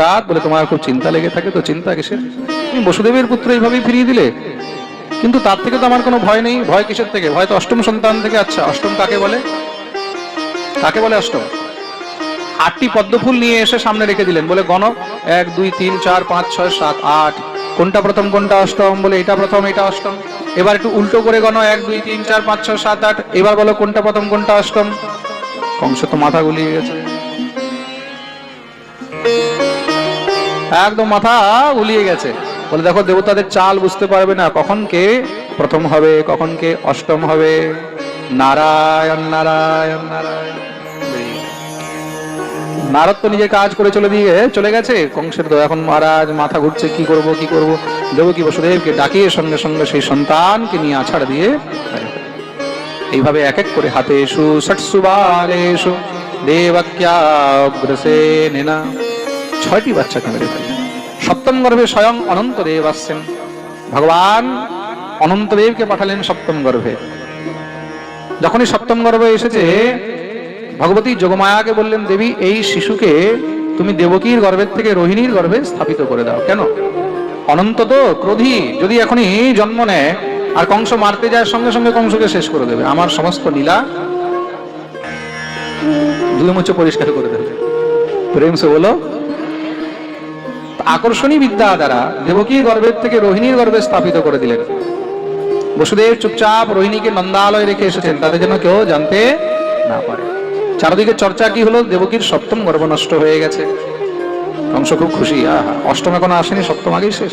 রাত বলে তোমার খুব চিন্তা লেগে থাকে, তো চিন্তা কিসের? তুমি বসুদেবের পুত্র এইভাবেই ফিরিয়ে দিলে? কিন্তু তার থেকে তো আমার কোনো ভয় নেই। ভয় কিসের থেকে? ভয় তো অষ্টম সন্তান থেকে। আচ্ছা অষ্টম কাকে বলে? কাকে বলে অষ্টম? আটটি পদ্মফুল নিয়ে এসে সামনে রেখে দিলেন। বলে, গণক, এক, দুই, তিন, চার, পাঁচ, ছয়, সাত, আট। কোনটা প্রথম, কোনটা অষ্টম? বলে, এটা প্রথম, এটা অষ্টম। এবার একটু উল্টো করে গণ এক, দুই, তিন, চার, পাঁচ, ছয়, সাত, আট। এবার বলো, কোনটা প্রথম, কোনটা অষ্টম? কংস তো মাথা গুলিয়ে গেছে। একদম মাথা উলিয়ে গেছে। বলে দেখো দেবতাদের চাল বুঝতে পারবে না, কখন কে প্রথম হবে, কখন কে অষ্টম হবে। নারায়ণ নারায়ণ নারায়ণ। নারদ তো নিজের কাজ করে চলে দিয়ে চলে গেছে। কংসের তো এখন মহারাজ, মাথা ঘুরছে, কি করব কি করব? দেবকী বসুদেবকে ডাকিয়ে সঙ্গে সঙ্গে সেই সন্তানকে নিয়ে আছাড় দিয়ে এইভাবে এক এক করে হাতে এসু ষটসু বালেশু দেবক্যাগ্রসে নেনা ছয়টি বাচ্চাকে মেরে ফেলে সপ্তম গর্ভে স্বয়ং অনন্ত দেব আসছেন। ভগবান অনন্ত দেবকে পাঠালেন সপ্তম গর্ভে। যখনই সপ্তম গর্ভে এসেছে, ভগবতী যোগমায়াকে বললেন, দেবী, এই শিশুকে তুমি দেবকীর গর্ভের থেকে রোহিণীর গর্ভে স্থাপিত করে দাও। কেন? অনন্ত তো ক্রোধী, যদি এখনই জন্ম নেয়, আর কংস মারতে যায়, সঙ্গে সঙ্গে কংসকে শেষ করে দেবে। আমার সমস্ত লীলা ধুয়ে মুছে পরিষ্কার করে দেবে। প্রেম সে বলো আকর্ষণী বিদ্যা দ্বারা দেবকীর গর্ভের থেকে রোহিণীর গর্ভে স্থাপিত করে দিলেন। বসুদেব চুপচাপ রোহিণীকে নন্দালয় রেখে এসেছেন। তাদের জন্য কেউ জানতে না পারে। চারদিকে চর্চা কি হলো? দেবকীর সপ্তম গর্ভ নষ্ট হয়ে গেছে। কংস খুব খুশি। আহা, অষ্টম এখনও আসেনি, সপ্তম আগেই শেষ।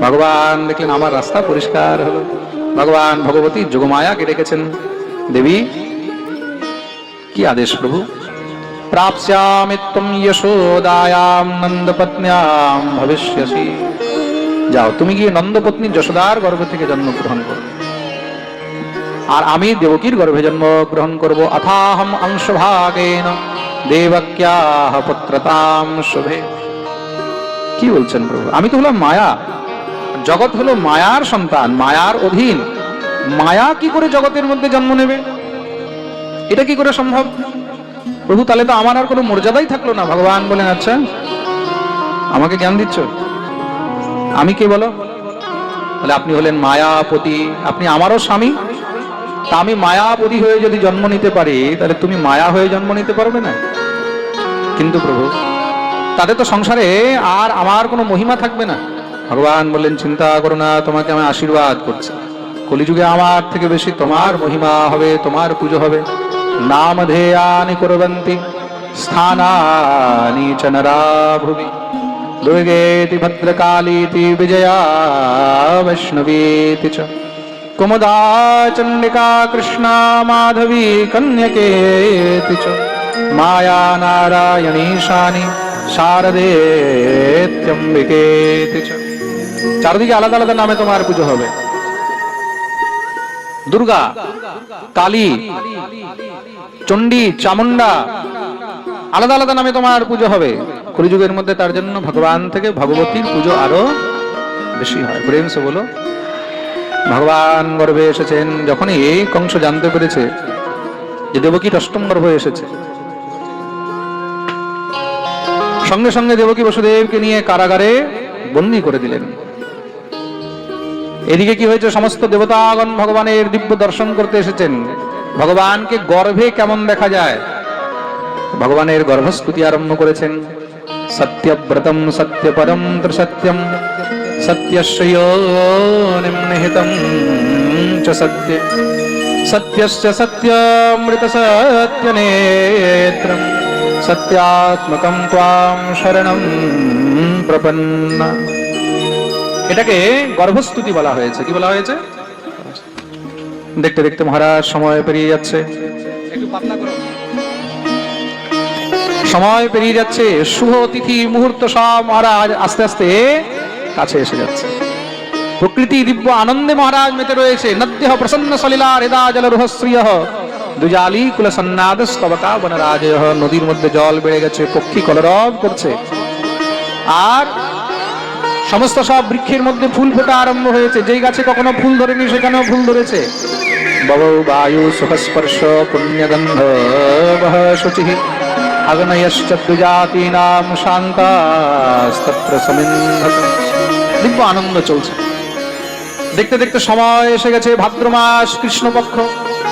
ভগবান দেখলেন আমার রাস্তা পরিষ্কার হলো। ভগবান ভগবতী যোগমায়াকে ডেকেছেন। দেবী, কি আদেশ প্রভু? প্রাপ্স্যামিত্বম যশোদায়াম নন্দপত্ন্যাম ভবিষ্যসি যাও তুমি গিয়ে নন্দপত্নী যশোদার গর্ভ থেকে জন্মগ্রহণ করো। আর আমি দেবকীর গর্ভে জন্মগ্রহণ করব। অথাহম অংশভাগেন দেবক্যাহ পুত্রতাম শুভে। কি বলছেন প্রভু? আমি তো হলাম মায়া। জগৎ হলো মায়ার সন্তান, মায়ার অধীন। মায়া কি করে জগতের মধ্যে জন্ম নেবে? এটা কি করে সম্ভব? প্রভু, তাহলে তো আমার আর কোনো মর্যাদাই থাকল না। ভগবান বলেন আচ্ছা আমাকে জ্ঞান দিচ্ছ? আমি কে বলো? তাহলে আপনি হলেন মায়াপতি। আপনি আমারও স্বামী। তা আমি মায়াপতি হয়ে যদি জন্ম নিতে পারি, তাহলে তুমি মায়া হয়ে জন্ম নিতে পারবে না। কিন্তু প্রভু তাদের তো সংসারে আর আমার কোনো মহিমা থাকবে না। ভগবান বললেন, চিন্তা করো না, তোমাকে আমি আশীর্বাদ করছি। কলিযুগে আমার থেকে বেশি তোমার মহিমা হবে, তোমার পুজো হবে। নাম ধেয়ানি করবন্তি স্থানানি চ নরা ভুবি দুর্গেতি ভদ্রকালীতি বিজয়া বৈষ্ণবীতি চ কুমুদা চণ্ডিকা কৃষ্ণা মাধবী কন্যকেতি চ মায়া নারায়ণীশানি শারদেত্যম্বিকেতি চ চারদিকে আলাদা আলাদা নামে তোমার পুজো হবে দুর্গা, কালী, চণ্ডী চামুন্ডা আলাদা আলাদা নামে তোমার পুজো হবে। কলিযুগের মধ্যে তার জন্য ভগবান থেকে ভগবতীর পুজো আরও বেশি হয়। প্রেম সে বলো। ভগবান গর্ভে এসেছেন, যখনই এই কংস জানতে পেরেছে যে দেবকীর অষ্টম গর্ভ এসেছে। সঙ্গে সঙ্গে দেবকী বসুদেবকে নিয়ে কারাগারে বন্দি করে দিলেন। এদিকে কি হয়েছে? সমস্ত দেবতাগণ ভগবানের দিব্য দর্শন করতে এসেছেন। ভগবানকে গর্ভে কেমন দেখা যায়? ভগবানের গর্ভস্তুতি আরম্ভ করেছেন। সত্যব্রতম সত্যপরম ত্রিসত্যম সত্যশ্রয়োনিম নিহিতম চ সত্য। সত্যশ্চ সত্যমৃত সত্যনেত্রম সত্যাত্মকম ত্বাম শরণম প্রপন্ন। এটাকে গর্ভস্তুতি বলা হয়েছে। কি বলা হয়েছে? দেখতে দেখতে মহারাজ সময় পেরিয়ে যাচ্ছে। একটু পাতলা করো। সময় পেরিয়ে যাচ্ছে। শুভ তিথি মুহূর্ত সব মহারাজ আস্তে আস্তে কাছে এসে যাচ্ছে। প্রকৃতি দিব্য আনন্দে মহারাজ মেতে রয়েছে। নদ্য প্রসন্ন সলিলা হৃদা জল রুহশ্রিয় দুজালি কুল সন্নাদ স্তবকা বনরাজয় নদীর মধ্যে জল বেড়ে গেছে। পক্ষী কলরব করছে। আর সমস্ত সব বৃক্ষের মধ্যে ফুল ফোটা আরম্ভ হয়েছে। যেই গাছে কখনো ফুল ধরেনি, সেখানেও ফুল ধরেছে। ববৌ বায়ু সুখস্পর্শ পুণ্যগন্ধ শুচি। আগ্নেয়শ্চতুজাতীনাম শান্তাস্তত্র দিব্য আনন্দ চলছে। দেখতে দেখতে সময় এসে গেছে। ভাদ্র মাস, কৃষ্ণপক্ষ।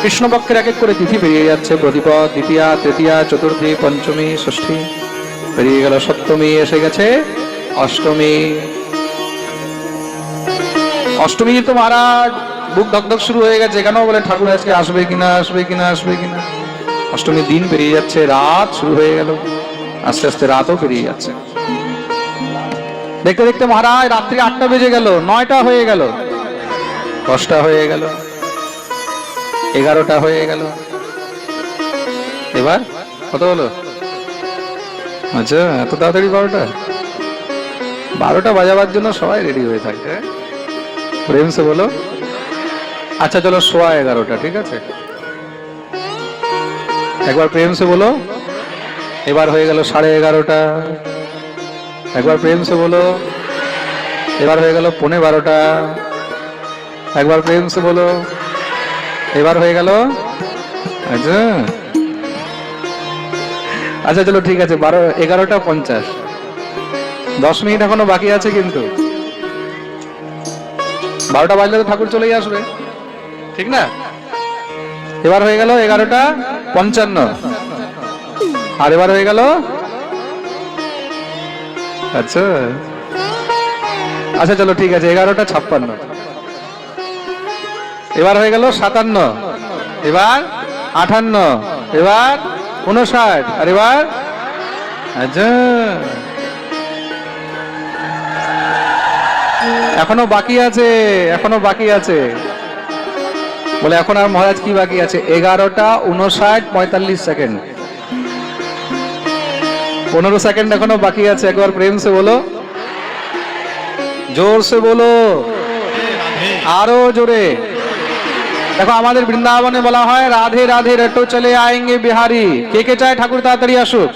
কৃষ্ণপক্ষের এক এক করে তিথি পেরিয়ে যাচ্ছে। প্রতিপদ, দ্বিতীয়া, তৃতীয়া, চতুর্থী, পঞ্চমী, ষষ্ঠী। পেরিয়ে গেল সপ্তমী, এসে গেছে অষ্টমী। অষ্টমী তো মহারাজ, বুক ধকধক শুরু হয়ে গেছে। কেন বলে ঠাকুর আজকে আসবে কিনা আসবে কিনা আসবে কিনা? অষ্টমীর দিন পেরিয়ে যাচ্ছে, রাত শুরু হয়ে গেল। আস্তে আস্তে রাতও পেরিয়ে যাচ্ছে। দেখতে দেখতে মহারাজ, রাত্রি আটটা বেজে গেল, নয়টা হয়ে গেল। দশটা হয়ে গেল, এগারোটা হয়ে গেল। এবার কত হলো? আচ্ছা এত তাড়াতাড়ি বারোটা? বারোটা বাজাবার জন্য সবাই রেডি হয়ে থাকে? প্রেম সে বলো? আচ্ছা চলো সোয়া এগারোটা, ঠিক আছে? একবার প্রেম সে বলো? এবার হয়ে গেল সাড়ে এগারোটা। একবার প্রেম সে বলো? এবার হয়ে গেল পৌনে বারোটা। একবার প্রেম সে বলো? এবার হয়ে গেল? আচ্ছা। আচ্ছা চলো ঠিক আছে, বারো, এগারোটা পঞ্চাশ। দশ মিনিট এখনও বাকি আছে কিন্তু। বারোটা বাজলে তো ঠাকুর চলেই আসবে। ঠিক না? এবার হয়ে গেল এগারোটা পঞ্চান্ন। আর এবার হয়ে গেল আচ্ছা। আচ্ছা চলো, ঠিক আছে, এগারোটা ছাপ্পান্ন। এবার হয়ে গেল সাতান্ন। এবার আঠান্ন। এবার উনষাট আর এবার আচ্ছা। এখনও বাকি আছে, এখনও বাকি আছে। বলে এখন আর মহারাজ কি বাকি আছে? এগারোটা উনষাট পঁয়তাল্লিশ সেকেন্ড। পনেরো সেকেন্ড এখনও বাকি আছে, একবার প্রেম সে বলো। জোর সে বলো। আরও জোরে। দেখো, আমাদের বৃন্দাবনে বলা হয়, রাধে রাধে, রেটো চলে আয়েঙ্গে বিহারি। কে কে চায় ঠাকুর তাড়াতাড়ি আসুক?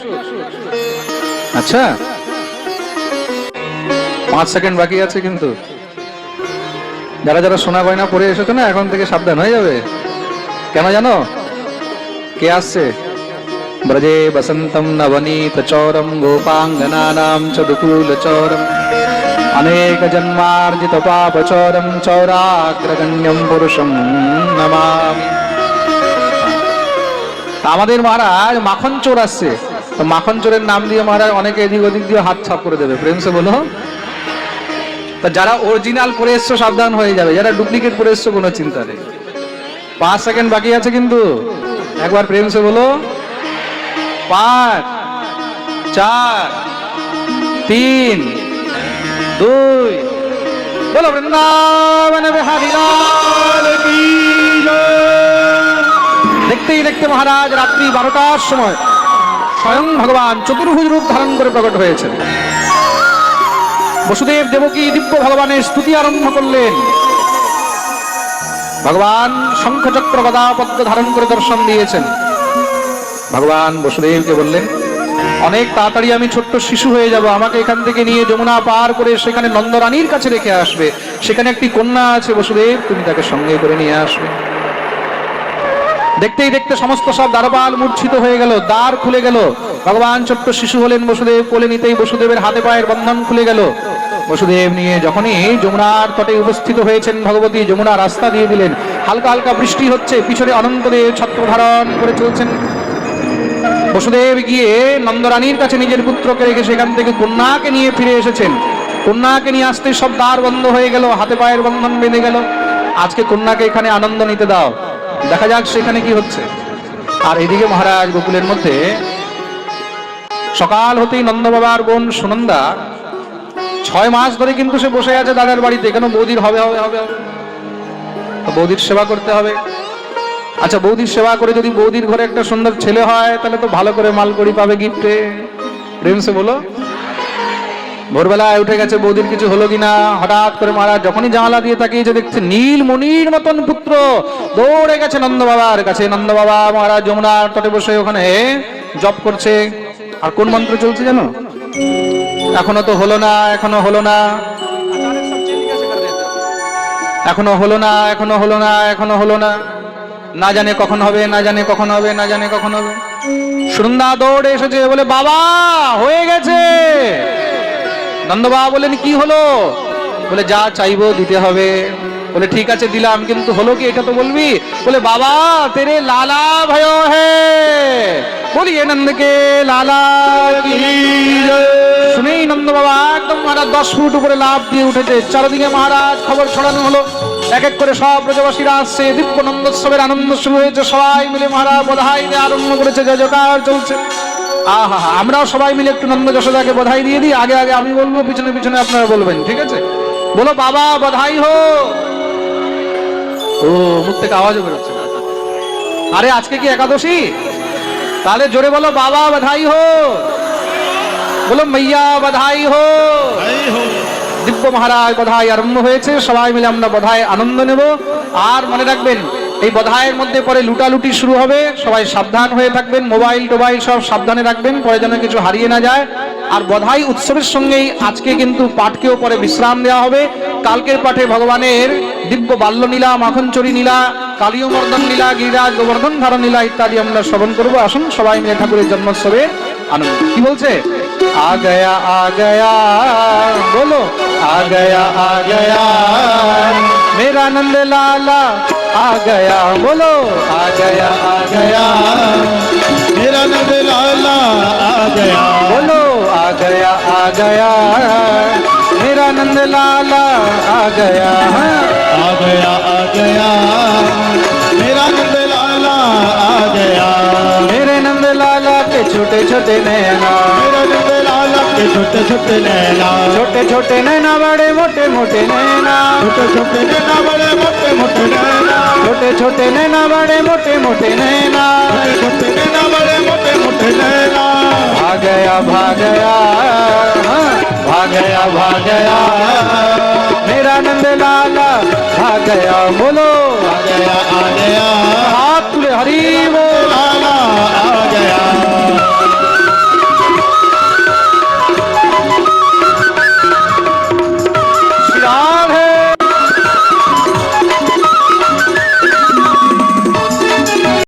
আচ্ছা। পাঁচ সেকেন্ড বাকি আছে কিন্তু। যারা যারা সোনা গয়না পরে এসেছ না, এখন থেকে সাবধান হয়ে যাবে। কেন জানো? কে আসছে? ব্রজে বসন্তম নবনীত চৌরম, গোপাঙ্গনানাম চ দুকুল চৌরম। অনেক জন্মার্জিত পাপ চৌরম, চৌরাগ্রগণ্যম পুরুষম নমামি। আমাদের মহারাজ মাখন চোর আসছে। তো মাখন চোরের নাম দিয়ে মহারাজ অনেকে এদিক ওদিক দিয়ে হাত ছাপ করে দেবে। প্রেম সে বলো। যারা অরিজিনাল পরে এসছো, সাবধান হয়ে যাবে। যারা ডুপ্লিকেট করে এসছো, কোনো চিন্তা নেই। পাঁচ সেকেন্ড বাকি আছে কিন্তু। একবার প্রেম সে বলো। পাঁচ, চার, তিন, দুই, বলো, বৃন্দাবন। দেখতেই দেখতে মহারাজ, রাত্রি বারোটার সময় স্বয়ং ভগবান চতুর্ভুজ রূপ ধারণ করে প্রকট হয়েছেন। বসুদেব দেবকী দিব্য ভগবানের স্তুতি আরম্ভ করলেন। ভগবান শঙ্খচক্র গদা পদ্ম ধারণ করে দর্শন দিয়েছেন। ভগবান বসুদেবকে বললেন, অনেক তাড়াতাড়ি আমি ছোট্ট শিশু হয়ে যাব। আমাকে এখান থেকে নিয়ে যমুনা পার করে সেখানে নন্দরানীর কাছে রেখে আসবে। সেখানে একটি কন্যা আছে বসুদেব, তুমি তাকে সঙ্গে করে নিয়ে আসবে। দেখতেই দেখতে সমস্ত সব দ্বারপাল মূর্ছিত হয়ে গেল, দ্বার খুলে গেল। ভগবান ছোট্ট শিশু হলেন বসুদেব, কোলে নিতেই বসুদেবের হাতে পায়ের বন্ধন খুলে গেল। বসুদেব নিয়ে যখনই যমুনার তটে উপস্থিত হয়েছেন ভগবতী, যমুনা রাস্তা দিয়ে দিলেন। হালকা হালকা বৃষ্টি হচ্ছে, পিছনে অনন্তদেব ছত্র ধারণ করে চলছেন। বসুদেব গিয়ে নন্দরানীর কাছে নিজের পুত্রকে রেখে সেখান থেকে কন্যাকে নিয়ে ফিরে এসেছেন। কন্যাকে নিয়ে আসতে সব দ্বার বন্ধ হয়ে গেল, হাতে পায়ের বন্ধন বেঁধে গেল। আজকে কন্যাকে এখানে আনন্দ নিতে দাও। দেখা যাক সেখানে কি হচ্ছে। আর এদিকে মহারাজ গোকুলের মধ্যে সকাল হতেই নন্দ বাবার বোন সুনন্দা ছয় মাস ধরে কিন্তু সে বসে আছে দাদার বাড়িতে। কেন বৌদির হবে হবে হবে বৌদির সেবা করতে হবে। আচ্ছা বৌদির সেবা করে যদি বৌদির ঘরে একটা সুন্দর ছেলে হয়, তাহলে তো ভালো করে মাল মালকড়ি পাবে গিফটে। প্রেম সে বলো। ভোরবেলায় উঠে গেছে, বৌদির কিছু হলো কিনা? হঠাৎ করে মারা যখনই জানালা দিয়ে তাকিয়েছে দেখছে নীল মনির মতন পুত্র। দৌড়ে গেছে নন্দ বাবার কাছে। নন্দ বাবা, মহারাজ, যমুনার তটে বসে ওখানে জপ করছে। আর কোন মন্ত্র চলছে জানো? এখনও তো হলো না, এখনও হলো না। এখনও হলো না, এখনও হলো না, এখনও হলো না। না জানে কখন হবে, না জানে কখন হবে, না জানে কখন হবে। সুনন্দা দৌড়ে এসেছে, বলে, বাবা, হয়ে গেছে। নন্দ বাবা বলেন কি হলো? বলে, যা চাইব দিতে হবে। বলে, ঠিক আছে, দিলাম, কিন্তু হলো কি এটা তো বলবি? বলে, বাবা, তেরে লালা ভয় হে। বলিয়ে নন্দকে লালা শুনেই নন্দ বাবা একদম মহারাজ দশ ফুট উপরে লাভ দিয়ে উঠেছে। চারদিকে মহারাজ খবর ছড়ানো হলো। এক এক করে সব ব্রজবাসীরা আসছে। দিব্য নন্দোৎসবের আনন্দ শুরু হয়েছে। সবাই মিলে মহারাজ বধাই দিয়ে আরম্ভ করেছে। জয় জয়কার চলছে। আহা, আমরাও সবাই মিলে একটু নন্দ যশোদাকে বধাই দিয়ে দিই। আগে আগে আমি বলব, পিছনে পিছনে আপনারা বলবেন, ঠিক আছে? বলো, বাবা, বধাই হো। ও, মুখ থেকে আওয়াজও বেরোচ্ছে। আরে, আজকে কি একাদশী? তাহলে জোরে বলো, বাবা বধাই হো। বলো, মাইয়া বধাই হো। দিব্য মহারাজ, বধাই আরম্ভ হয়েছে। সবাই মিলে আমরা বধায় আনন্দ নেব। আর মনে রাখবেন, এই বধায়ের মধ্যে পরে লুটালুটি শুরু হবে। সবাই সাবধান হয়ে থাকবেন, মোবাইল, টোবাইল সব সাবধানে রাখবেন, পরে যেন কিছু হারিয়ে না যায়। আর বধাই উৎসবের সঙ্গেই আজকে কিন্তু পাঠকেও পরে বিশ্রাম দেওয়া হবে। কালকের পাঠে ভগবানের দিব্য বাল্য নীলা মাখনচরি নীলা কালীয় মর্দন নীলা গিরিরাজ গোবর্ধন ধারণ নীলা ইত্যাদি আমরা শ্রবণ করবো আসুন সবাই মিলে ঠাকুরের জন্মোৎসবে আনন্দ কি বলছে आ गया आ गया बोलो आ गया आ गया मेरा नंद लाला आ गया बोलो आ गया आ गया मेरा नंद लाला आ गया बोलो आ गया आ गया मेरा नंद लाला आ गया। आ गया आ गया। मेरा नंद लाला आ गया। मेरे नंद लाला के छोटे छोटे नैना। मेरा नंद लाला के छोटे छोटे नैना। छोटे छोटे नैना बड़े मोटे मोटे नैना। छोटे छोटे नैना बड़े मोटे मोटे नैना। छोटे छोटे नैना बड़े मोटे मोटे नैना। छोटे छोटे नैना बड़े मोटे मोटे नैना। आ गया भाग गया। गया भाग गया मेरा नंद लाला भाग गया बोलो। आ गया आ गया हाथ हरी वो लाला आ गया